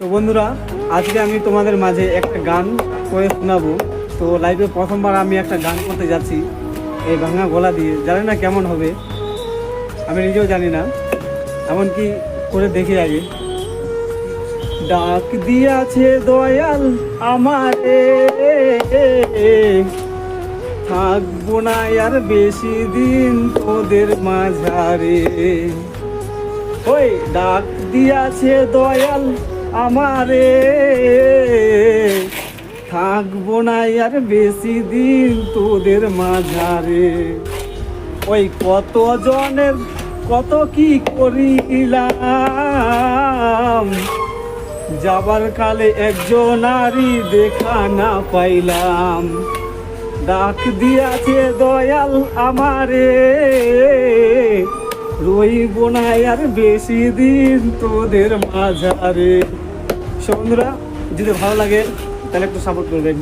তো বন্ধুরা, আজকে আমি তোমাদের মাঝে একটা গান করে শোনাবো। তো লাইভে প্রথমবার আমি একটা গান করতে যাচ্ছি এই ভাঙা গলা দিয়ে। জানি না কেমন হবে, আমি নিজেও জানি না। এমনকি করে দেখি আগে। ডাক দিয়াছে দয়াল আমারে, থাকব না আর বেশি দিন তোদের মাঝারে। ওই, ডাক দিয়াছে দয়াল আমারে থাকব না আর বেশি দিন তোদের মাঝারে। ওই কত জনের কত কি করিলাম, যাবার কালে একজন নারী দেখা না পাইলাম। ডাক দিয়াছে দয়াল আমারে। রইব না আর বেশি দিন তোদের মাঝারে। বন্ধুরা, যদি ভালো লাগে, তাহলে একটু সাপোর্ট করবেন।